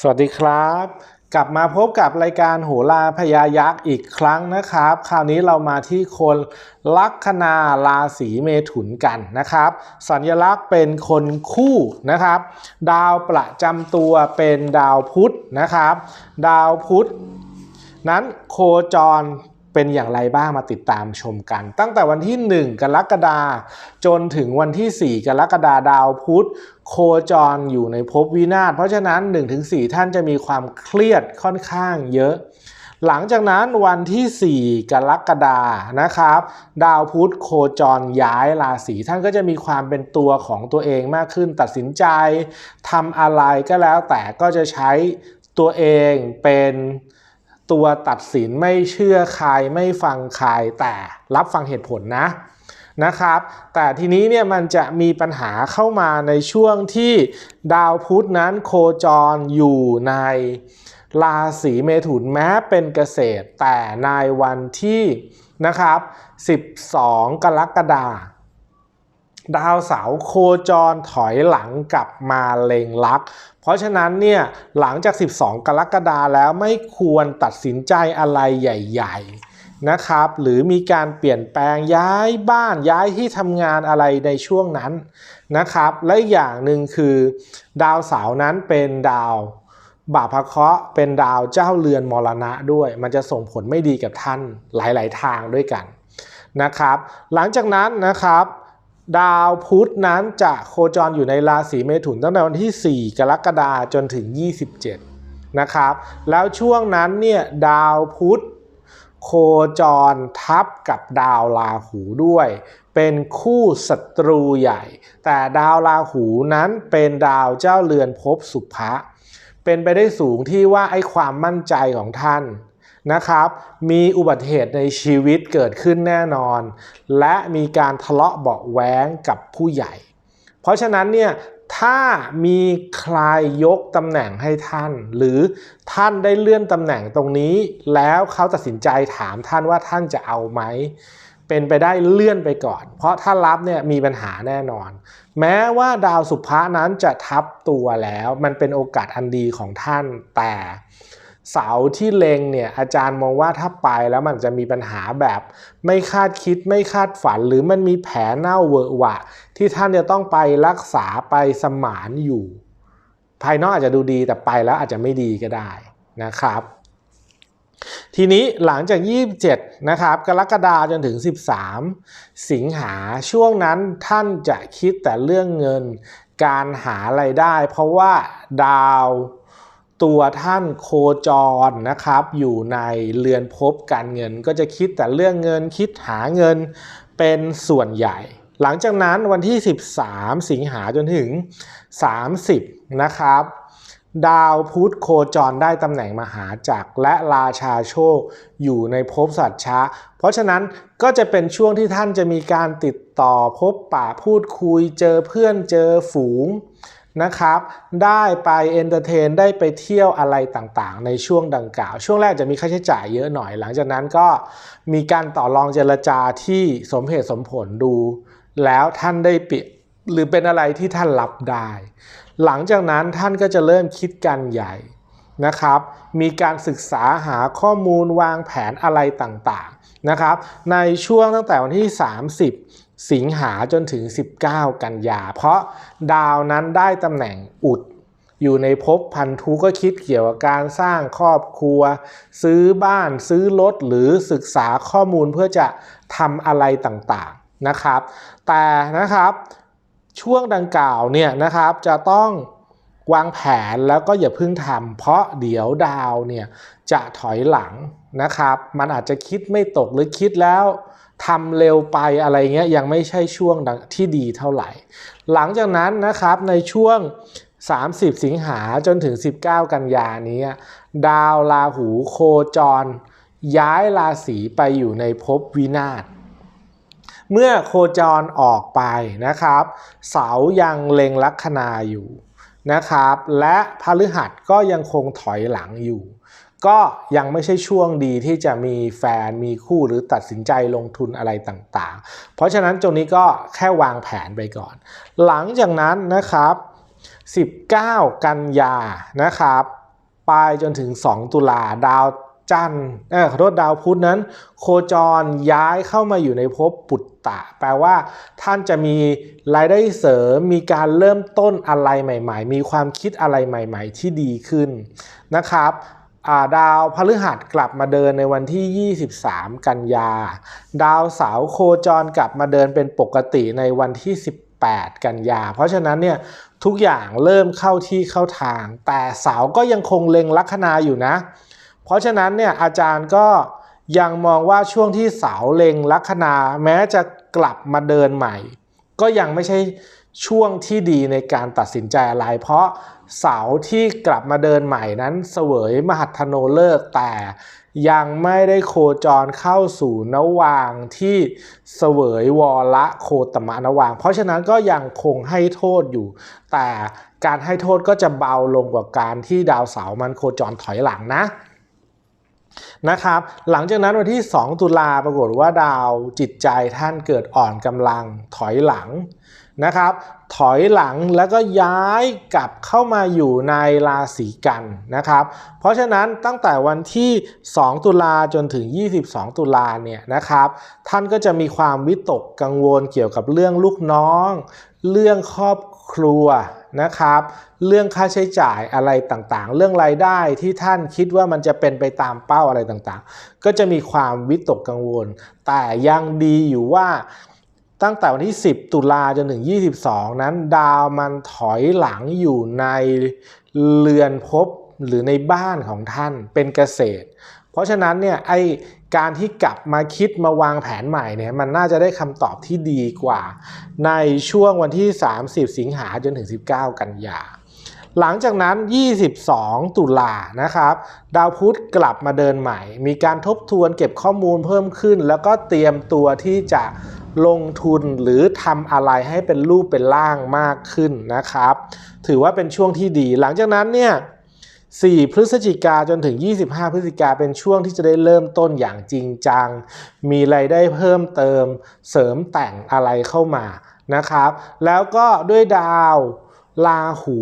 สวัสดีครับ กลับมาพบกับรายการโหราพยายักษ์อีกครั้งนะครับ คราวนี้เรามาที่คนลัคนาราศีเมถุนกันนะครับ สัญลักษณ์เป็นคนคู่นะครับ ดาวประจำตัวเป็นดาวพุธนะครับ ดาวพุธนั้นโคจร เป็นอย่างไรบ้างมาติดตามชมกัน ตั้งแต่วันที่ 1 กรกฎาจนถึงวันที่ 4 กรกฎาดาวพุธ โคจรอยู่ในภพวินาศเพราะฉะนั้น 1-4 ท่านจะมีความเครียดค่อนข้างเยอะหลังจากนั้นวันที่ 4 กรกฎานะครับ ดาวพุธโคจรย้ายราศีท่านก็จะมีความเป็นตัวของตัวเองมากขึ้น ตัดสินใจทำอะไรก็แล้วแต่ก็จะใช้ตัวเองเป็น ตัวตัดสินไม่เชื่อใครไม่ฟังใครแต่รับฟังเหตุผลนะนะครับ แต่ทีนี้เนี่ยมันจะมีปัญหาเข้ามาในช่วงที่ดาวพุธนั้นโคจรอยู่ในราศีเมถุนแม้เป็นเกษตร แต่ในวันที่นะครับ 12 กรกฎาคมดาวเสาโคจรถอยหลังกลับมาเล็งลัก เพราะฉะนั้นเนี่ยหลังจาก 12 กรกฎาแล้วไม่ควรตัดสินใจอะไรใหญ่ ๆนะครับ หรือมีการเปลี่ยนแปลงย้ายบ้านย้ายที่ทำงานอะไรในช่วงนั้นนะครับ และอย่างหนึ่งคือ ดาวเสาร์นั้นเป็นดาวบาปพระเคราะห์เป็นดาวเจ้าเรือนมรณะด้วย มันจะส่งผลไม่ดีกับท่านหลาย ๆ ทางด้วยกันนะครับ หลังจากนั้นนะครับ ดาวพุธนั้นจะโคจรอยู่ในราศีเมถุนตั้งแต่วันที่ 4 กรกฎาคมจนถึง 27 นะครับ แล้วช่วงนั้นเนี่ยดาวพุธโคจรทับกับดาวราหูด้วย เป็นคู่ศัตรูใหญ่ แต่ดาวราหูนั้นเป็นดาวเจ้าเรือนภพสุภะเป็นไปได้สูงที่ว่าไอ้ความมั่นใจของท่าน นะครับ มีอุบัติเหตุในชีวิตเกิดขึ้นแน่นอน และมีการทะเลาะเบาะแว้งกับผู้ใหญ่ เพราะฉะนั้นเนี่ยถ้ามีใครยกตำแหน่งให้ท่าน หรือท่านได้เลื่อนตำแหน่งตรงนี้ แล้วเขาตัดสินใจถามท่านว่าท่านจะเอาไหมเป็นไปได้เลื่อนไปก่อน เพราะถ้ารับเนี่ยมีปัญหาแน่นอน แม้ว่าดาวสุภานั้นจะทับตัวแล้ว มันเป็นโอกาสอันดีของท่านแต่ เสาที่เลงเนี่ยอาจารย์มองว่าถ้าไปแล้วมันจะมีปัญหาแบบไม่คาดคิดไม่คาดฝัน หรือมันมีแผลเน่าเวอะหวะ ที่ท่านจะต้องไปรักษาไปสมานอยู่ ภายนอกอาจจะดูดีแต่ไปแล้วอาจจะไม่ดีก็ได้นะครับ ทีนี้หลังจาก 27 นะครับกรกฎาจนถึง 13 สิงหาช่วงนั้นท่านจะคิดแต่เรื่องเงินการหาไรายได้ เพราะว่าดาว ตัวท่านโคจรนะครับ อยู่ในเรือนภพการเงิน ก็จะคิดแต่เรื่องเงินคิดหาเงินเป็นส่วนใหญ่ หลังจากนั้นวันที่ 13 สิงหาจนถึง 30 นะครับ ดาวพุธโคจรได้ตำแหน่งมหาจักรและราชาโชคอยู่ในภพสัตช้าเพราะฉะนั้นก็จะเป็นช่วงที่ท่านจะมีการติดต่อพบปะพูดคุยเจอเพื่อนเจอฝูง นะครับ ได้ไปเอนเตอร์เทนได้ไปเที่ยวอะไรต่างๆ ในช่วงดังกล่าว ช่วงแรกจะมีค่าใช้จ่ายเยอะหน่อย หลังจากนั้นก็มีการต่อรองเจรจาที่สมเหตุสมผลดู แล้วท่านได้ปิดหรือเป็นอะไรที่ท่านรับได้ หลังจากนั้นท่านก็จะเริ่มคิดกันใหญ่นะครับ มีการศึกษาหาข้อมูลวางแผนอะไรต่างๆนะครับ ในช่วงตั้งแต่วันที่ 30 สิงหาจนถึง 19 กันยา เพราะดาวนั้นได้ตำแหน่งอุด อยู่ในภพพันธุก็คิดเกี่ยวกับการสร้างครอบครัว ซื้อบ้านซื้อรถหรือศึกษาข้อมูลเพื่อจะทำอะไรต่างๆนะครับ แต่นะครับช่วงดังกล่าวเนี่ยนะครับจะต้องวางแผนแล้วก็อย่าเพิ่งทำเพราะเดี๋ยวดาวเนี่ยจะถอยหลังนะครับ มันอาจจะคิดไม่ตกหรือคิดแล้ว ทำเร็วไปอะไรเงี้ยยังไม่ใช่ช่วงที่ดีเท่าไหร่ หลังจากนั้นนะครับในช่วง 30 สิงหาจนถึง 19 กันยานี้ ดาวราหูโคจร ย้ายราศีไปอยู่ในภพวินาศเมื่อโคจรออกไปนะครับ เสายังเล็งลัคนาอยู่นะครับ และพฤหัสก็ยังคงถอยหลังอยู่ ก็ยังไม่ใช่ช่วงดีที่จะมีแฟนมีคู่หรือตัดสินใจลงทุนอะไรต่างๆ เพราะฉะนั้นตรงนี้ก็แค่วางแผนไปก่อน หลังจากนั้นนะครับ 19 กันยานะครับ ไปจนถึง 2 ตุลาดาวจันทร์เออขอโทษดาวพุธนั้น โคจรย้ายเข้ามาอยู่ในภพปุตตะ แปลว่าท่านจะมีรายได้เสริม มีการเริ่มต้นอะไรใหม่ ๆ มีความคิดอะไรใหม่ ๆ ที่ดีขึ้นนะครับ ดาวพฤหัสกลับมาเดินในวันที่ 23 กันยา ดาวเสาร์โคจรกลับมาเดินเป็นปกติในวันที่ 18 กันยา เพราะฉะนั้นเนี่ยทุกอย่างเริ่มเข้าที่เข้าทาง แต่เสาร์ก็ยังคงเล็งลัคนาอยู่นะ เพราะฉะนั้นเนี่ยอาจารย์ก็ยังมองว่าช่วงที่เสาเล็งลัคนาแม้จะกลับมาเดินใหม่ ก็ยังไม่ใช่ ช่วงที่ดีในการตัดสินใจอะไร เพราะเสาที่กลับมาเดินใหม่นั้นเสวยมหัทโนเลิกแต่ยังไม่ได้โคจรเข้าสู่นวางที่เสวยวอละโคตมะนวาง เพราะฉะนั้นก็ยังคงให้โทษอยู่ แต่การให้โทษก็จะเบาลงกว่าการที่ดาวเสาร์มันโคจรถอยหลังนะนะครับ หลังจากนั้นวันที่ 2 ตุลาปรากฏว่าดาวจิตใจท่านเกิดอ่อนกำลังถอยหลัง นะครับ ถอยหลังแล้วก็ย้ายกลับเข้ามาอยู่ในราศีกันนะครับ เพราะฉะนั้นตั้งแต่วันที่ 2 ตุลาจนถึง 22 ตุลาเนี่ยนะครับ ท่านก็จะมีความวิตกกังวลเกี่ยวกับเรื่องลูกน้อง เรื่องครอบครัวนะครับ เรื่องค่าใช้จ่ายอะไรต่างๆ เรื่องรายได้ที่ท่านคิดว่ามันจะเป็นไปตามเป้าอะไรต่างๆ ก็จะมีความวิตกกังวล แต่ยังดีอยู่ว่า ตั้งแต่วันที่ 10 ตุลาจนถึง 22 นั้น ดาวมันถอยหลังอยู่ในเรือนภพหรือในบ้านของท่านเป็นเกษตร เพราะฉะนั้นเนี่ยไอการที่กลับมาคิดมาวางแผนใหม่เนี่ยมันน่าจะได้คำตอบที่ดีกว่า ในช่วงวันที่ 30 สิงหาจนถึง 19 กันยาหลังจากนั้น 22 ตุลานะครับ ดาวพุธกลับมาเดินใหม่ มีการทบทวนเก็บข้อมูลเพิ่มขึ้น แล้วก็เตรียมตัวที่จะ ลงทุนหรือทำอะไรให้เป็นรูปเป็นร่างมากขึ้นนะครับ ถือว่าเป็นช่วงที่ดี หลังจากนั้นเนี่ย 4 พฤศจิกาจนถึง 25 พฤศจิกาเป็นช่วงที่จะได้เริ่มต้นอย่างจริงจัง มีไรายได้เพิ่มเติม เสริมแต่งอะไรเข้ามานะครับ แล้วก็ด้วยดาว ลาหู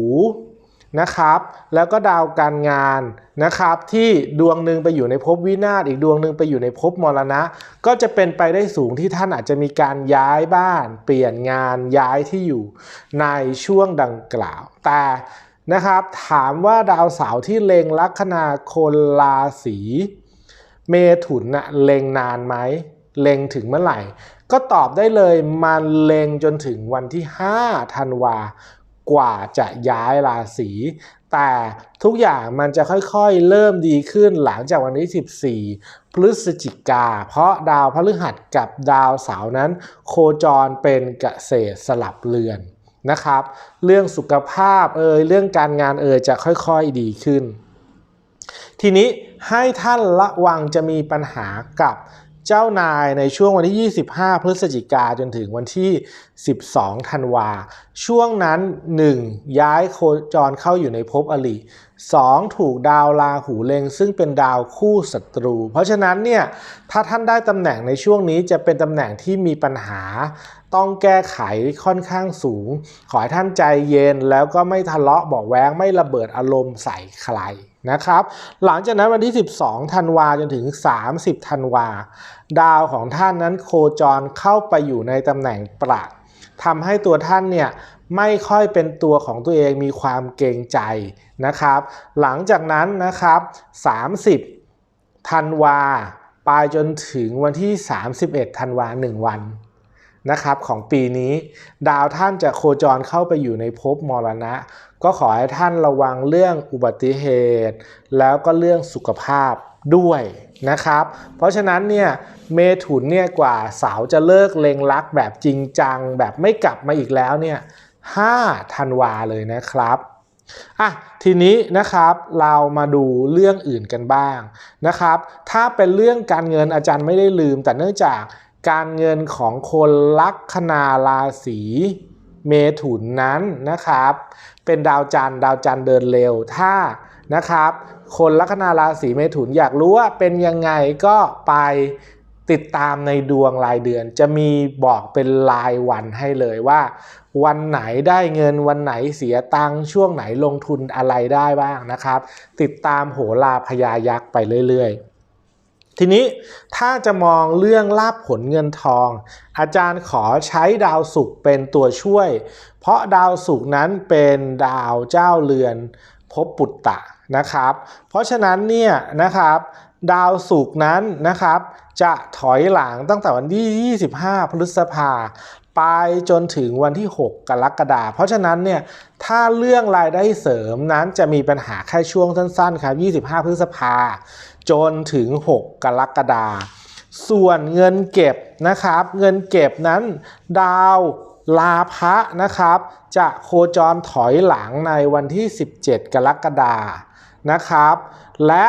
นะครับ แล้วก็ดาวการงานนะครับ ที่ดวงหนึ่งไปอยู่ในภพวินาศอีกดวงหนึ่งไปอยู่ในภพมรณะ ก็จะเป็นไปได้สูงที่ท่านอาจจะมีการย้ายบ้าน เปลี่ยนงานย้ายที่อยู่ในช่วงดังกล่าว แต่นะครับถามว่าดาวเสาร์ที่เล็งลัคนาคนราศีเมถุนนะเล็งนานไหมเล็งถึงเมื่อไหร่ ก็ตอบได้เลยมันเล็งจนถึงวันที่5ธันวา กว่าจะย้ายราศีแต่ทุกอย่างมันจะค่อยๆเริ่มดีขึ้นหลังจากวันที่ 14 พฤศจิกา เพราะดาวพฤหัสกับดาวเสาร์นั้น โคจรเป็นเกษตรสลับเรือนนะครับ เรื่องสุขภาพเอ่ยเรื่องการงานเอ่ยจะค่อยๆดีขึ้น ทีนี้ให้ท่านระวังจะมีปัญหากับ จ้านายในช่วงวันที่ 25 พฤศจิกาจนถึงวันที่ 12 ธันวา ช่วงนั้น 1. ย้ายโคจรเข้าอยู่ในภพอลิ 2. ถูกดาวราหูเล็งซึ่งเป็นดาวคู่ศัตรู เพราะฉะนั้นเนี่ยถ้าท่านได้ตำแหน่งในช่วงนี้จะเป็นตำแหน่งที่มีปัญหา ต้องแก้ไขค่อนข้างสูง ขอให้ท่านใจเย็นแล้วก็ไม่ทะเลาะบอกแว้งไม่ระเบิดอารมณ์ใส่ใคร นะครับ หลังจากนั้นวันที่ 12 ธันวาจนถึง 30 ธันวา ดาวของท่านนั้นโคจรเข้าไปอยู่ในตำแหน่งประทำให้ตัวท่านเนี่ยไม่ค่อยเป็นตัวของตัวเองมีความเกรงใจนะครับ หลังจากนั้นนะครับ 30 ธันวา ไปจนถึงวันที่ 31 ธันวา 1 วัน นะครับของปีนี้ ดาวท่านจะโคจรเข้าไปอยู่ในภพมรณะ ก็ขอให้ท่านระวังเรื่องอุบัติเหตุ แล้วก็เรื่องสุขภาพด้วยนะครับ เพราะฉะนั้นเนี่ยเมถุนเนี่ยกว่าสาวจะเลิกเลงรักแบบจริงจัง แบบไม่กลับมาอีกแล้วเนี่ย5ธันวาเลยนะครับอะทีนี้นะครับเรามาดูเรื่องอื่นกันบ้างนะครับ ถ้าเป็นเรื่องการเงินอาจารย์ไม่ได้ลืม แต่เนื่องจาก การเงินของคนลัคนาราศีเมถุนนั้นนะครับ เป็นดาวจันทร์ดาวจันทร์เดินเร็วถ้านะครับ คนลัคนาราศีเมถุนอยากรู้ว่าเป็นยังไงก็ไปติดตามในดวงรายเดือน จะมีบอกเป็นรายวันให้เลยว่า วันไหนได้เงินวันไหนเสียตังช่วงไหนลงทุนอะไรได้บ้างนะครับ ติดตามโหราพญายักษ์ไปเรื่อย ๆ ทีนี้ถ้าจะมองเรื่องลาบผลเงินทอง อาจารย์ขอใช้ดาวศุกร์เป็นตัวช่วย เพราะดาวศุกร์นั้นเป็นดาวเจ้าเรือนภพปุตตะนะครับ เพราะฉะนั้นเนี่ยนะครับดาวศุกร์นั้นนะครับ จะถอยหลังตั้งแต่วันที่ 25 พฤษภาไปจนถึงวันที่ 6 กรกฎาคมเพราะฉะนั้นเนี่ยถ้าเรื่องรายได้เสริมนั้นจะมีปัญหาแค่ช่วงสั้นๆครับ 25 พฤษภา จนถึง 6 กรกฎาคมส่วนเงินเก็บนะครับ เงินเก็บนั้นดาวลาภะนะครับ จะโคจรถอยหลังในวันที่ 17 กรกฎาคมนะครับ และ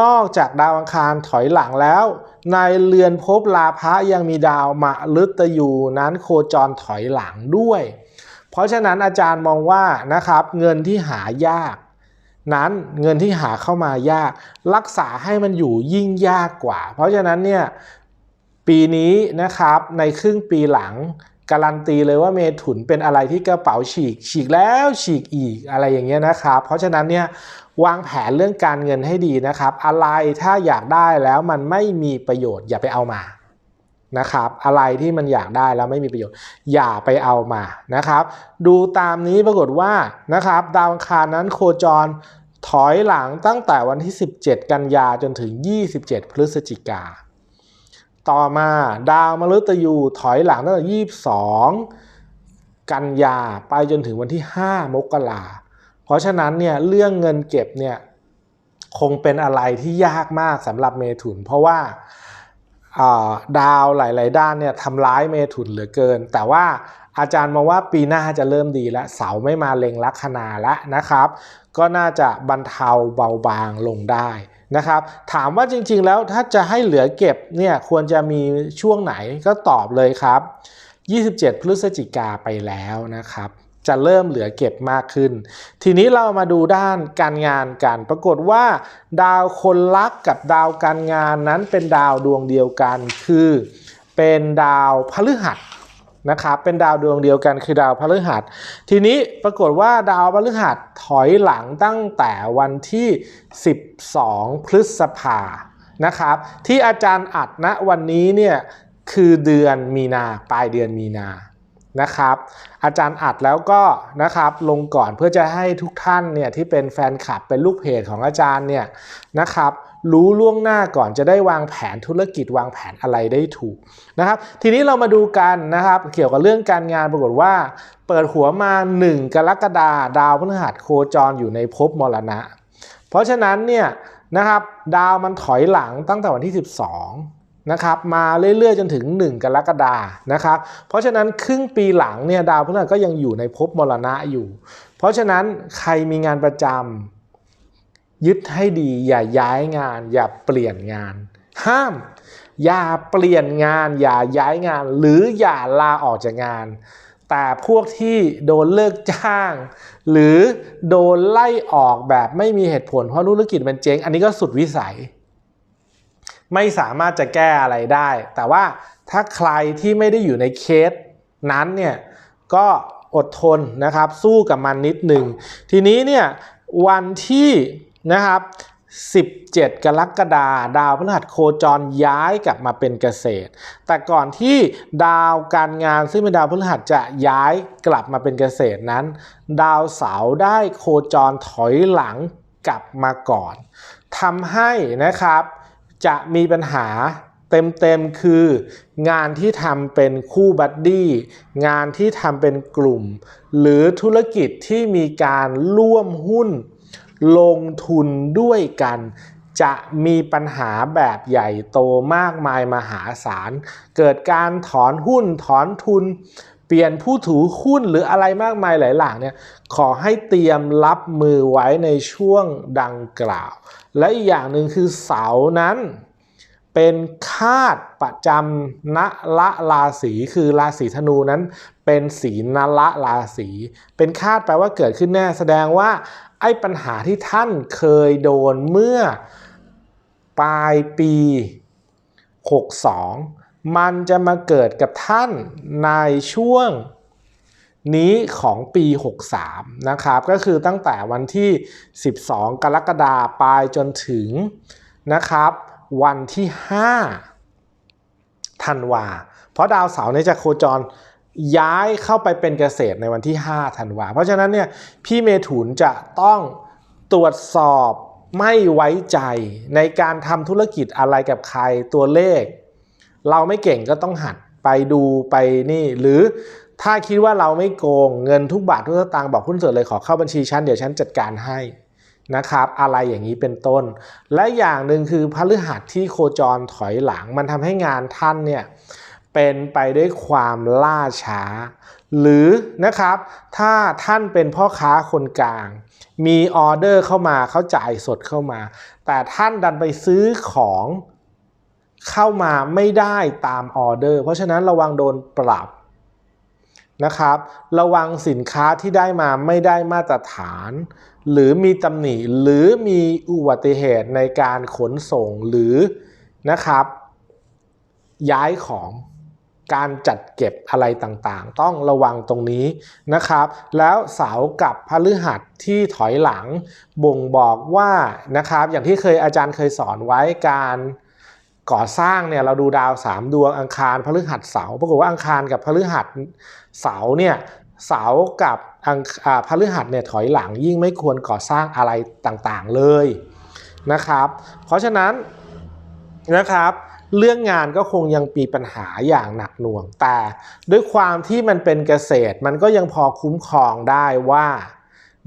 นอกจากดาวอังคารถอยหลังแล้ว ในเรือนภพลาภะยังมีดาวมะลึตยูนั้นโคจรถอยหลังด้วย เพราะฉะนั้นอาจารย์มองว่านะครับเงินที่หายาก นั้นเงินที่หาเข้ามายาก รักษาให้มันอยู่ยิ่งยากกว่า เพราะฉะนั้นเนี่ยปีนี้นะครับในครึ่งปีหลังการันตีเลยว่าเมถุนเป็นอะไรที่กระเป๋าฉีก ฉีกแล้วฉีกอีกอะไรอย่างเงี้ยนะครับ เพราะฉะนั้นเนี่ยวางแผนเรื่องการเงินให้ดีนะครับ อะไรถ้าอยากได้แล้วมันไม่มีประโยชน์อย่าไปเอามา นะครับอะไรที่มันอยากได้แล้วไม่มีประโยชน์ อย่าไปเอามานะครับ ดูตามนี้ปรากฏว่านะครับ ดาวอังคารนั้นโคจรถอยหลังตั้งแต่วันที่ 17 กันยาจนถึง 27 พฤศจิกา ต่อมาดาวมฤตยูถอยหลังตั้งแต่ 22 กันยาไปจนถึงวันที่ 5 มกราเพราะฉะนั้นเนี่ยเรื่องเงินเก็บเนี่ยคงเป็นอะไรที่ยากมากสำหรับเมถุน เพราะว่า ดาวหลาย ๆ ด้านเนี่ยทำร้ายเมถุนเหลือเกิน แต่ว่าอาจารย์มองว่าปีหน้าจะเริ่มดีแล้วเสาไม่มาเล็งลัคนาแล้วนะครับ ก็น่าจะบรรเทาเบาบางลงได้นะครับ ถามว่าจริง ๆ แล้วถ้าจะให้เหลือเก็บเนี่ยควรจะมีช่วงไหนก็ตอบเลยครับ 27 พฤศจิกาไปแล้วนะครับ จะเริ่มเหลือเก็บมากขึ้น ทีนี้เรามาดูด้านการงานกัน ปรากฏว่า ดาวคนรักกับดาวการงานนั้นเป็นดาวดวงเดียวกัน คือเป็นดาวพฤหัสนะครับเป็นดาวดวงเดียวกันคือดาวพฤหัส ทีนี้ปรากฏว่าดาวพฤหัสถอยหลังตั้งแต่วันที่ 12 พฤษภานะครับ ที่อาจารย์อัดณนะวันนี้เนี่ยคือเดือนมีนาปลายเดือนมีนา นะครับ อาจารย์อัดแล้วก็นะครับลงก่อนเพื่อจะให้ทุกท่านเนี่ยที่เป็นแฟนคลับเป็นลูกเพจของอาจารย์เนี่ยนะครับรู้ล่วงหน้าก่อนจะได้วางแผนธุรกิจวางแผนอะไรได้ถูกนะครับ ทีนี้เรามาดูกันนะครับ เกี่ยวกับเรื่องการงานปรากฏว่า เปิดหัวมา 1 กรกฎาดาวพฤหัสโคจรอยู่ในภพมรณะ เพราะฉะนั้นเนี่ยนะครับดาวมันถอยหลังตั้งแต่วันที่ 12 นะครับมาเรื่อยๆจนถึง 1 กรกฎานะครับเพราะฉะนั้นครึ่งปีหลังเนี่ยดาวพฤหัสก็ยังอยู่ในภพมรณะอยู่ เพราะฉะนั้นใครมีงานประจำยึดให้ดีอย่าย้ายงาน อย่าเปลี่ยนงาน ห้าม อย่าเปลี่ยนงาน อย่าย้ายงาน หรืออย่าลาออกจากงาน แต่พวกที่โดนเลิกจ้าง หรือโดนไล่ออกแบบไม่มีเหตุผลเพราะธุรกิจมันเจ๊งอันนี้ก็สุดวิสัย ไม่สามารถจะแก้อะไรได้ แต่ว่าถ้าใครที่ไม่ได้อยู่ในเคสนั้นเนี่ยก็อดทนนะครับสู้กับมันนิดหนึ่ง ทีนี้เนี่ยวันที่นะครับ17 กรกฎาดาวพฤหัสโคจรย้ายกลับมาเป็นเกษตร แต่ก่อนที่ดาวการงานซึ่งเป็นดาวพฤหัสจะย้ายกลับมาเป็นเกษตรนั้น ดาวเสาร์ได้โคจรถอยหลังกลับมาก่อนทำให้นะครับ จะมีปัญหาเต็มๆคืองานที่ทำเป็นคู่บัดดี้งานที่ทำเป็นกลุ่ม หรือธุรกิจที่มีการร่วมหุ้น ลงทุนด้วยกัน จะมีปัญหาแบบใหญ่โตมากมายมหาศาล เกิดการถอนหุ้นถอนทุน เปลี่ยนผู้ถือหุ้นหรืออะไรมากมายหลายหลางเนี่ยขอให้เตรียมรับมือไว้ในช่วงดังกล่าว และอีกอย่างหนึ่งคือเสานั้นเป็นคาดประจำนละราศีคือราศีธนูนั้น เป็นสีนละราศีเป็นคาดแปลว่าเกิดขึ้นแน่แสดงว่าไอ้ปัญหาที่ท่านเคยโดนเมื่อปลายปี 62 มันจะมาเกิดกับท่านในช่วงนี้ของปี 63 นะครับ ก็คือตั้งแต่วันที่ 12 กรกฎาคมไปจนถึงนะครับ วันที่ 5 ธันวา เพราะดาวเสาร์เนี่ยจะโคจรย้ายเข้าไปเป็นเกษตรในวันที่ 5 ธันวา เพราะฉะนั้นเนี่ยพี่เมถุนจะต้องตรวจสอบไม่ไว้ใจในการทำธุรกิจอะไรกับใครตัวเลข เราไม่เก่งก็ต้องหัดไปดูไปนี่ หรือถ้าคิดว่าเราไม่โกงเงินทุกบาททุกสตางค์บอกหุ้นส่วนเลยขอเข้าบัญชีฉันเดี๋ยวฉันจัดการให้นะครับอะไรอย่างนี้เป็นต้น และอย่างหนึ่งคือพฤหัสที่โคจรถอยหลัง มันทำให้งานท่านเนี่ยเป็นไปด้วยความล่าช้า หรือนะครับถ้าท่านเป็นพ่อค้าคนกลาง มีออเดอร์เข้ามาเขาจ่ายสดเข้ามา แต่ท่านดันไปซื้อของ เข้ามาไม่ได้ตามออเดอร์ เพราะฉะนั้นระวังโดนปรับนะครับ ระวังสินค้าที่ได้มาไม่ได้มาตรฐาน หรือมีตำหนิหรือมีอุบัติเหตุในการขนส่งหรือนะครับ ย้ายของการจัดเก็บอะไรต่างๆ ต้องระวังตรงนี้นะครับ แล้วเสากับพฤหัสที่ถอยหลังบ่งบอกว่านะครับ อย่างที่เคยอาจารย์เคยสอนไว้การ ก่อสร้างเนี่ยเราดูดาว 3 ดวงอังคารพฤหัสเสาปรากฏว่าอังคารกับพฤหัสเสาเนี่ยเสากับอังพฤหัสเนี่ยถอยหลังยิ่งไม่ควรก่อสร้างอะไรต่างๆเลยนะครับ เพราะฉะนั้นนะครับเรื่องงานก็คงยังมีปัญหาอย่างหนักหน่วง แต่ด้วยความที่มันเป็นเกษตรมันก็ยังพอคุ้มครองได้ว่า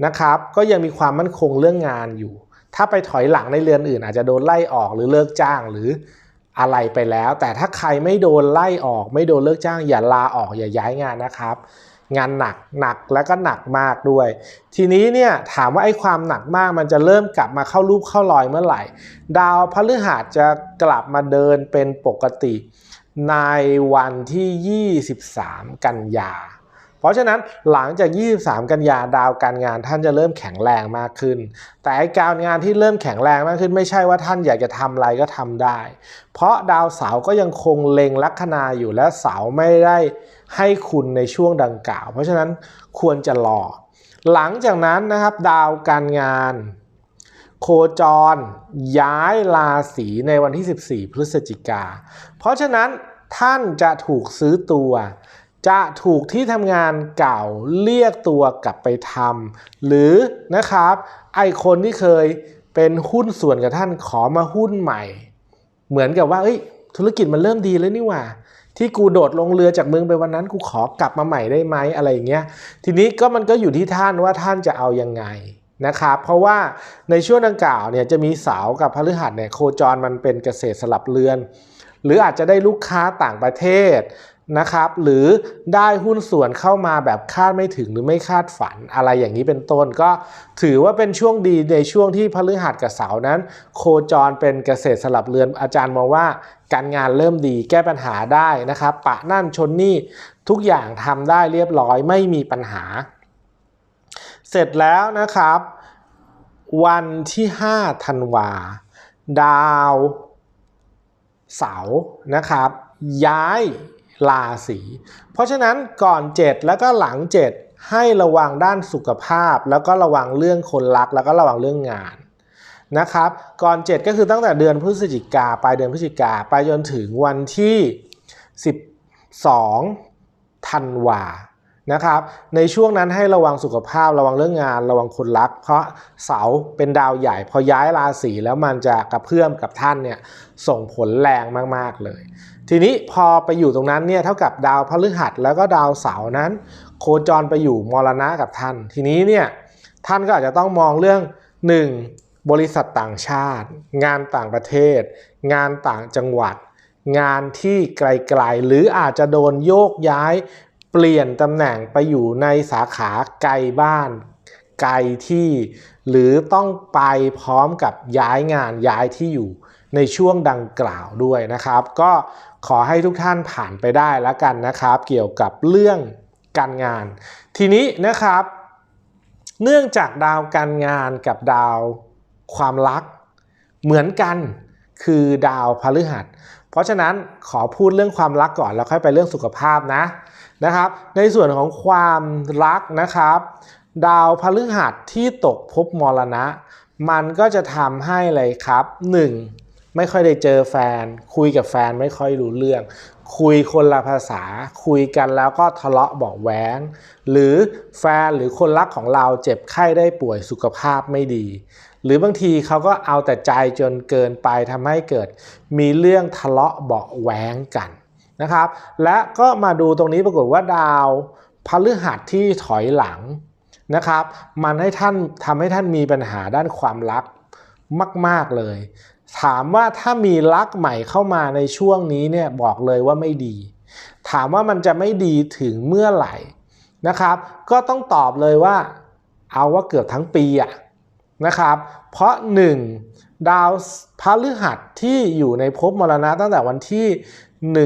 นะครับก็ยังมีความมั่นคงเรื่องงานอยู่ ถ้าไปถอยหลังในเรือนอื่น อาจจะโดนไล่ออกหรือเลิกจ้างหรือ อะไรไปแล้ว แต่ถ้าใครไม่โดนไล่ออก ไม่โดนเลิกจ้างอย่าลาออกอย่าย้ายงานนะครับ งานหนักหนักแล้วก็หนักมากด้วย ทีนี้เนี่ยถามว่าไอ้ความหนักมากมันจะเริ่มกลับมาเข้ารูปเข้ารอยเมื่อไหร่ ดาวพฤหัสจะกลับมาเดินเป็นปกติ ในวันที่ 23 กันยา เพราะฉะนั้นหลังจาก 23 กันยาดาวการงานท่านจะเริ่มแข็งแรงมากขึ้น แต่การงานที่เริ่มแข็งแรงมากขึ้น ไม่ใช่ว่าท่านอยากจะทำอะไรก็ทำได้ เพราะดาวเสาร์ก็ยังคงเล็งลัคนาอยู่และเสาร์ไม่ได้ให้คุณในช่วงดังกล่าว เพราะฉะนั้นควรจะรอหลังจากนั้นนะครับดาวการงาน โคจร ย้ายราศีในวันที่ 14 พฤศจิกา เพราะฉะนั้นท่านจะถูกซื้อตัว จะถูกที่ทำงานเก่าเรียกตัวกลับไปทำหรือนะครับ ไอคนที่เคยเป็นหุ้นส่วนกับท่านขอมาหุ้นใหม่ เหมือนกับว่าเอ้ย ธุรกิจมันเริ่มดีแล้วนี่ว่า ที่กูโดดลงเรือจากเมืองไปวันนั้นกูขอกลับมาใหม่ได้ไหมอะไรอย่างเงี้ยทีนี้ก็มันก็อยู่ที่ท่านว่าท่านจะเอายังไงนะครับเพราะว่าในช่วงดังกล่าวเนี่ยจะมีเสากับพฤหัสเนี่ยโคจรมันเป็นเกษตรสลับเรือน หรืออาจจะได้ลูกค้าต่างประเทศ นะครับหรือได้หุ้นส่วนเข้ามาแบบคาดไม่ถึงหรือไม่คาดฝันอะไรอย่างนี้เป็นต้น ก็ถือว่าเป็นช่วงดีในช่วงที่พฤหัสกับเสาร์นั้น โคจรเป็นเกษตรสลับเรือนอาจารย์มองว่า การงานเริ่มดีแก้ปัญหาได้นะครับ ปะนั่นชนนี่ทุกอย่างทำได้เรียบร้อยไม่มีปัญหา เสร็จแล้วนะครับ วันที่5ธันวา ดาว เสาร์นะครับ ย้าย ราศี เพราะฉะนั้นก่อน 7 แล้วก็หลัง 7 ให้ระวังด้านสุขภาพ แล้วก็ระวังเรื่องคนรัก แล้วก็ระวังเรื่องงานนะครับก่อน 7 ก็คือตั้งแต่เดือนพฤศจิกาปลายเดือนพฤศจิกาไปจนถึงวันที่ 12ธันวานะครับในช่วงนั้นให้ระวังสุขภาพระวังเรื่องงาน ระวังคนรัก เพราะเสาเป็นดาวใหญ่ พอย้ายราศีแล้วมันจะกระเพื่อมกับท่านเนี่ยส่งผลแรงมาก ๆ เลย ทีนี้พอไปอยู่ตรงนั้นเนี่ยเท่ากับดาวพฤหัสแล้วก็ดาวเสาร์นั้น โคจรไปอยู่มรณะกับท่าน ทีนี้เนี่ยท่านก็อาจจะต้องมองเรื่อง 1. บริษัทต่างชาติ งานต่างประเทศ งานต่างจังหวัด งานที่ไกลๆ หรืออาจจะโดนโยกย้ายเปลี่ยนตำแหน่งไปอยู่ในสาขาไกลบ้าน ไกลที่ หรือต้องไปพร้อมกับย้ายงานย้ายที่อยู่ในช่วงดังกล่าวด้วยนะครับ ก็ ขอให้ทุกท่านผ่านไปได้แล้วกันนะครับ เกี่ยวกับเรื่องการงาน ทีนี้นะครับ เนื่องจากดาวการงานกับดาวความรัก เหมือนกันคือดาวพฤหัส เพราะฉะนั้นขอพูดเรื่องความรักก่อนแล้วค่อยไปเรื่องสุขภาพนะนะครับ ในส่วนของความรักนะครับ ดาวพฤหัสที่ตกภพมรณะ มันก็จะทำให้เลยครับ 1. ไม่ค่อยได้เจอแฟน คุยกับแฟนไม่ค่อยรู้เรื่อง คุยคนละภาษา คุยกันแล้วก็ทะเลาะเบาะแว้งหรือแฟนหรือคนรักของเราเจ็บไข้ได้ป่วยสุขภาพไม่ดี หรือบางทีเขาก็เอาแต่ใจจนเกินไปทำให้เกิด มีเรื่องทะเลาะเบาะแว้งกันนะครับ และก็มาดูตรงนี้ปรากฏว่าดาวพฤหัสที่ถอยหลังนะครับ มันให้ท่านทำให้ท่านมีปัญหาด้านความรักมาก ๆ เลย ถามว่าถ้ามีรักใหม่เข้ามาในช่วงนี้เนี่ยบอกเลยว่าไม่ดี ถามว่ามันจะไม่ดีถึงเมื่อไหร่นะครับ ก็ต้องตอบเลยว่า เอาว่าเกือบทั้งปีอะนะครับ เพราะ 1. ดาวพฤหัสที่อยู่ในภพมรณะตั้งแต่วันที่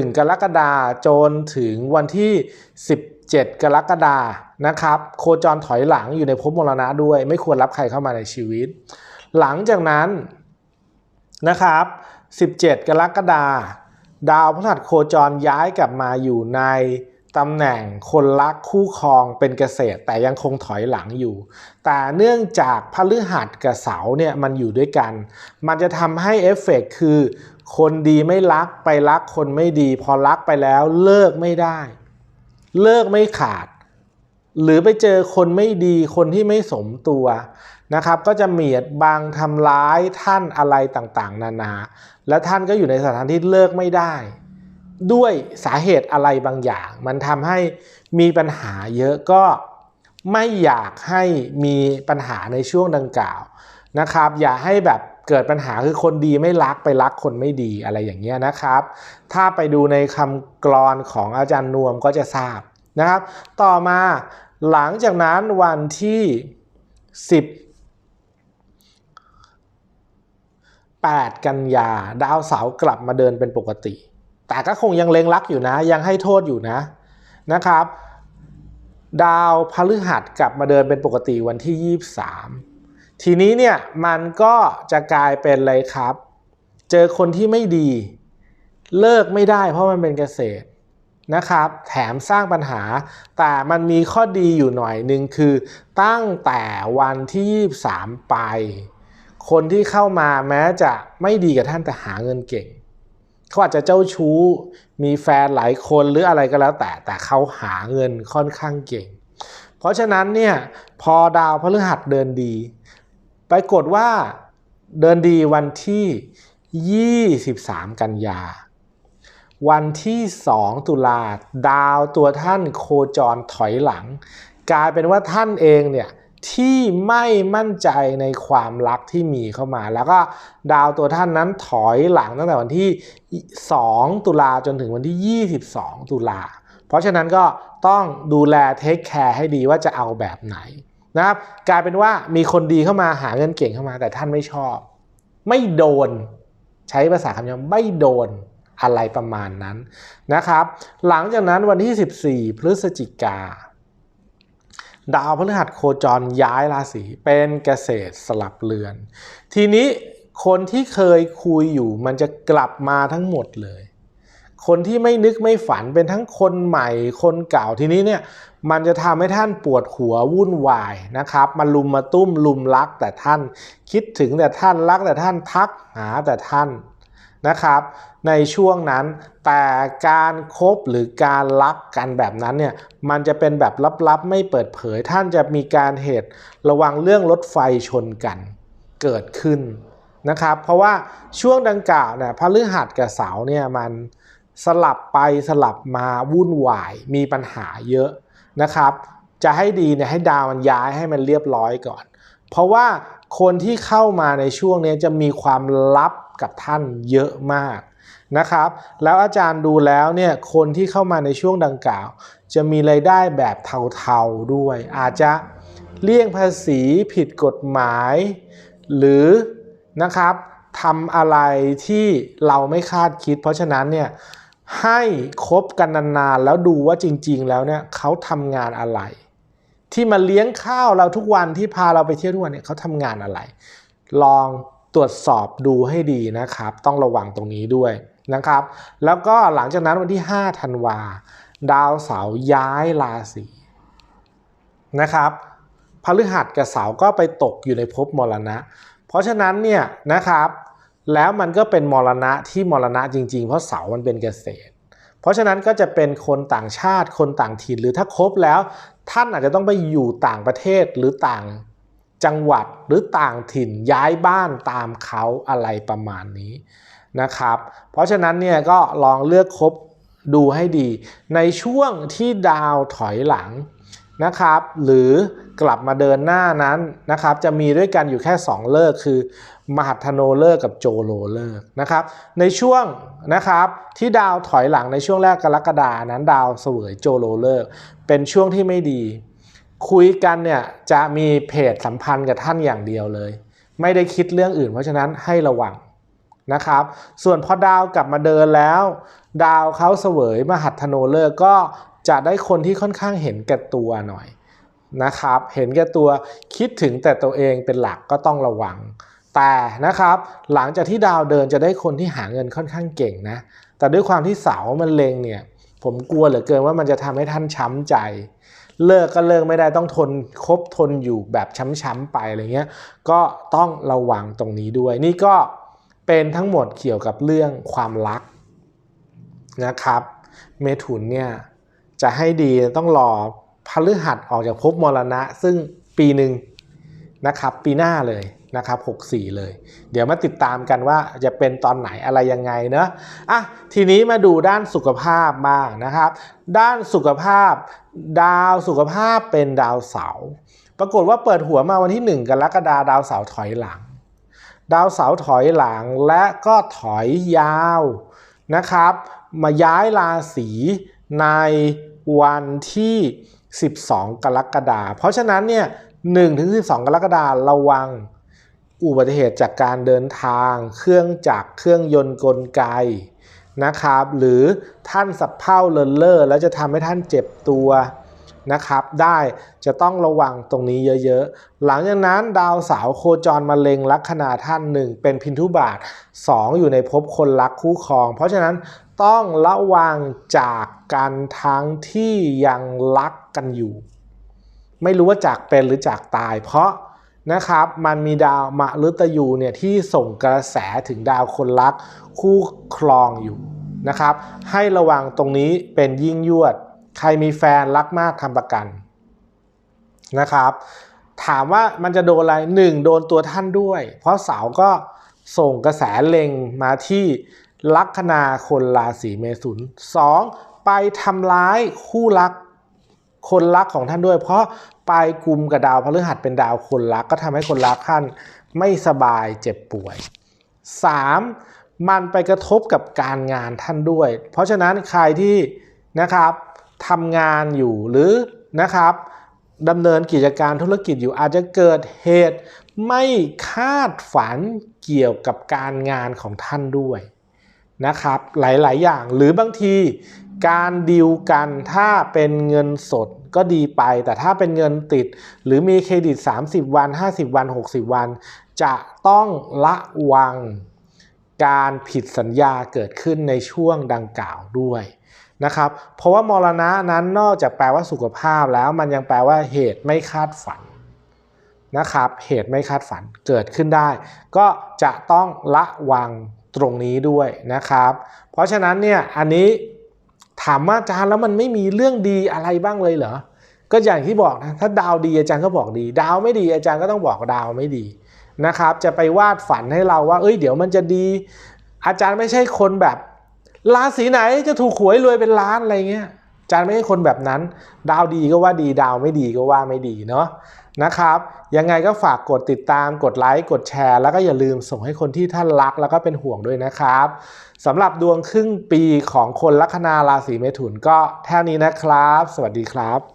1 กรกฎาจนถึงวันที่ 17 กรกฎานะครับ โคจรถอยหลังอยู่ในภพมรณะด้วย ไม่ควรรับใครเข้ามาในชีวิต หลังจากนั้น นะครับ 17 กรกฎาดาวพฤหัสโคจรย้ายกลับมาอยู่ในตำแหน่งคนรักคู่ครองเป็นเกษตร แต่ยังคงถอยหลังอยู่ แต่เนื่องจากพฤหัสกับเสาเนี่ยมันอยู่ด้วยกัน มันจะทำให้เอฟเฟกคือ คนดีไม่รักไปรักคนไม่ดี พอรักไปแล้วเลิกไม่ได้ เลิกไม่ขาด หรือไปเจอคนไม่ดีคนที่ไม่สมตัว นะครับก็จะเมียดบังทำร้ายท่านอะไรต่างๆ นานา และท่านก็อยู่ในสถานที่เลิกไม่ได้ ด้วยสาเหตุอะไรบางอย่าง มันทำให้มีปัญหาเยอะก็ไม่อยากให้มีปัญหาในช่วงดังกล่าวนะครับ อย่าให้แบบเกิดปัญหาคือคนดีไม่รักไปรักคนไม่ดีอะไรอย่างเงี้ยนะครับ ถ้าไปดูในคำกรอนของอาจารย์นวมก็จะทราบนะครับ ต่อมาหลังจากนั้นวันที่ 10 8 กันยา ดาวเสาร์กลับมาเดินเป็นปกติ แต่ก็คงยังเล็งรักอยู่นะ ยังให้โทษอยู่นะนะครับ ดาวพฤหัสกลับมาเดินเป็นปกติวันที่ 23 ทีนี้เนี่ยมันก็จะกลายเป็นอะไรครับ เจอคนที่ไม่ดี เลิกไม่ได้เพราะมันเป็นเกษตรนะครับแถมสร้างปัญหา แต่มันมีข้อดีอยู่หน่อยหนึ่งคือตั้งแต่วันที่ 23 ไป คนที่เข้ามาแม้จะไม่ดีกับท่านแต่หาเงินเก่ง เขาอาจจะเจ้าชู้ มีแฟนหลายคนหรืออะไรก็แล้วแต่แต่เขาหาเงินค่อนข้างเก่ง เพราะฉะนั้นเนี่ยพอดาวพฤหัสเดินดี ปรากฏว่าเดินดีวันที่ 23 กันยา วันที่ 2 ตุลาดาวตัวท่านโคจรถอยหลัง กลายเป็นว่าท่านเองเนี่ย ที่ไม่มั่นใจในความรักที่มีเข้ามา แล้วก็ดาวตัวท่านนั้นถอยหลังตั้งแต่วันที่ 2 ตุลาจนถึงวันที่ 22 ตุลา เพราะฉะนั้นก็ต้องดูแลเทคแคร์ให้ดีว่าจะเอาแบบไหนนะครับกลายเป็นว่ามีคนดีเข้ามาหาเงินเก่งเข้ามา แต่ท่านไม่ชอบ ไม่โดน ใช้ภาษาคำย้ำไม่โดนอะไรประมาณนั้นนะครับ หลังจากนั้นวันที่ 14 พฤศจิกา ดาวพฤหัสโคจรย้ายราศีเป็นเกษตรสลับเรือน ทีนี้คนที่เคยคุยอยู่มันจะกลับมาทั้งหมดเลย คนที่ไม่นึกไม่ฝันเป็นทั้งคนใหม่คนเก่าทีนี้เนี่ยมันจะทำให้ท่านปวดหัววุ่นวายนะครับมาลุมมาตุ้มลุมรักแต่ท่านคิดถึงแต่ท่านรักแต่ท่านทักหาแต่ท่าน นะครับ ในช่วงนั้นแต่การครบหรือการรักกันแบบนั้นเนี่ยมันจะเป็นแบบลับๆ ไม่เปิดเผย ท่านจะมีการเหตุระวังเรื่องรถไฟชนกันเกิดขึ้นนะครับ เพราะว่าช่วงดังกล่าวเนี่ยพฤหัสกับเสาเนี่ยมันสลับไปสลับมาวุ่นวายมีปัญหาเยอะนะครับ จะให้ดีเนี่ยให้ดาวมันย้ายให้มันเรียบร้อยก่อน เพราะว่าคนที่เข้ามาในช่วงนี้จะมีความลับ กับท่านเยอะมากนะครับ แล้วอาจารย์ดูแล้วเนี่ยคนที่เข้ามาในช่วงดังกล่าว จะมีรายได้แบบเทาๆด้วย อาจจะเลี่ยงภาษีผิดกฎหมาย หรือนะครับทำอะไรที่เราไม่คาดคิด เพราะฉะนั้นเนี่ยให้คบกันนานๆแล้วดูว่าจริง ๆ แล้วเนี่ยเขาทำงานอะไร ที่มาเลี้ยงข้าวเราทุกวันที่พาเราไปเที่ยวทุกวันเนี่ยเขาทำงานอะไร ลอง ตรวจสอบดูให้ดีนะครับ ต้องระวังตรงนี้ด้วยนะครับ แล้วก็หลังจากนั้นวันที่5ธันวาดาวเสาร์ย้ายราศีนะครับพฤหัสกับเสาร์ก็ไปตกอยู่ในภพมรณะ เพราะฉะนั้นเนี่ยนะครับแล้วมันก็เป็นมรณะที่มรณะจริงๆ เพราะเสามันเป็นเกษตร เพราะฉะนั้นก็จะเป็นคนต่างชาติคนต่างถิ่นหรือถ้าครบแล้ว ท่านอาจจะต้องไปอยู่ต่างประเทศหรือต่าง จังหวัดหรือต่างถิ่นย้ายบ้านตามเขาอะไรประมาณนี้นะครับ เพราะฉะนั้นเนี่ยก็ลองเลือกครบดูให้ดี ในช่วงที่ดาวถอยหลังนะครับ หรือกลับมาเดินหน้านั้นนะครับ จะมีด้วยกันอยู่แค่ 2 เลิกคือ มหัทโนเลิกกับโจโลเลิกนะครับ ในช่วงนะครับที่ดาวถอยหลังในช่วงแรกกรกฎานั้น ดาวเสวยโจโลเลิกเป็นช่วงที่ไม่ดี คุยกันเนี่ยจะมีเพจสัมพันธ์กับท่านอย่างเดียวเลย ไม่ได้คิดเรื่องอื่น เพราะฉะนั้นให้ระวังนะครับ ส่วนพอดาวกลับมาเดินแล้ว ดาวเขาเสวยมหัทโนเลิกก็จะได้คนที่ค่อนข้างเห็นแก่ตัวหน่อยนะครับ เห็นแก่ตัวคิดถึงแต่ตัวเองเป็นหลักก็ต้องระวัง แต่นะครับหลังจากที่ดาวเดินจะได้คนที่หาเงินค่อนข้างเก่งนะ แต่ด้วยความที่เสามันเลงเนี่ยผมกลัวเหลือเกินว่ามันจะทำให้ท่านช้ำใจ เลิกก็เลิกไม่ได้ต้องทนคบทนอยู่แบบช้ำๆไปอะไรเงี้ยก็ต้องระวังตรงนี้ด้วย นี่ก็เป็นทั้งหมดเกี่ยวกับเรื่องความรักนะครับ เมถุนเนี่ยจะให้ดีต้องรอพฤหัสออกจากภพมรณะ ซึ่งปีหนึ่งนะครับ ปีหน้าเลย นะครับ64 เลย เดี๋ยวมาติดตามกันว่าจะเป็นตอนไหนอะไรยังไงเนอะอะทีนี้มาดูด้านสุขภาพบ้างนะครับ ด้านสุขภาพ ดาวสุขภาพเป็นดาวเสาร์ปรากฏว่าเปิดหัวมาวันที่ 1กรกฎาดาวเสาร์ถอยหลัง ดาวเสาร์ถอยหลังและก็ถอยยาวนะครับ มาย้ายราศีในวันที่ 12 กรกฎาเพราะฉะนั้นเนี่ย1ถึง12 กรกฎาระวัง อุบัติเหตุจากการเดินทาง เครื่องจักรเครื่องยนต์กลไกนะครับ หรือท่านสับเพ่าเลินเล่อแล้วจะทำให้ท่านเจ็บตัวนะครับ ได้จะต้องระวังตรงนี้เยอะๆ หลังจากนั้นดาวเสาร์โคจรมาเล็งลัคนาท่านหนึ่งเป็นพินทุบาท 2 อยู่ในภพคนรักคู่ครอง เพราะฉะนั้นต้องระวังจากกันทั้งที่ยังรักกันอยู่ ไม่รู้ว่าจากเป็นหรือจากตาย เพราะ นะครับมันมีดาวมะฤตยูเนี่ยที่ส่งกระแสถึงดาวคนรักคู่ครองอยู่นะครับให้ระวังตรงนี้เป็นยิ่งยวด ใครมีแฟนรักมากทำประกันนะครับ ถามว่ามันจะโดนอะไรหนึ่งโดนตัวท่านด้วย เพราะเสาก็ส่งกระแสเล็งมาที่ลัคนาคนราศีเมถุน 2. ไปทำร้ายคู่รักคนรักของท่านด้วย เพราะ ไปกลุ่มกับดาวพฤหัสเป็นดาวคนรัก ก็ทำให้คนรักท่านไม่สบายเจ็บป่วย 3. มันไปกระทบกับการงานท่านด้วย เพราะฉะนั้นใครที่นะครับทำงานอยู่หรือนะครับดำเนินกิจการธุรกิจอยู่อาจจะเกิดเหตุไม่คาดฝันเกี่ยวกับการงานของท่านด้วยนะครับหลายๆ อย่างหรือบางทีการดิวกันถ้าเป็นเงินสด ก็ดีไป แต่ถ้าเป็นเงินติด หรือมีเครดิต 30 วัน 50 วัน 60 วัน จะต้องละวังการผิดสัญญาเกิดขึ้นในช่วงดังกล่าวด้วยนะครับ เพราะว่ามรณะนั้นนอกจากแปลว่าสุขภาพแล้วมันยังแปลว่าเหตุไม่คาดฝันนะครับ เหตุไม่คาดฝันเกิดขึ้นได้ ก็จะต้องละวังตรงนี้ด้วยนะครับ เพราะฉะนั้นเนี่ยอันนี้ ถามว่าอาจารย์แล้วมันไม่มีเรื่องดีอะไรบ้างเลยเหรอ ก็อย่างที่บอกนะ ถ้าดาวดีอาจารย์ก็บอกดี ดาวไม่ดีอาจารย์ก็ต้องบอกดาวไม่ดีนะครับ จะไปวาดฝันให้เราว่า เอ้ย เดี๋ยวมันจะดี อาจารย์ไม่ใช่คนแบบราศีไหนจะถูกหวยรวยเป็นล้านอะไรเงี้ยอาจารย์ไม่ใช่คนแบบนั้น ดาวดีก็ว่าดี ดาวไม่ดีก็ว่าไม่ดีเนาะ นะครับ ยังไงก็ฝากกดติดตามกดไลค์กดแชร์ แล้วก็อย่าลืมส่งให้คนที่ท่านรักแล้วก็เป็นห่วงด้วยนะครับสำหรับดวงครึ่งปีของคนลัคนาราศีเมถุนก็แท่นี้นะครับ สวัสดีครับ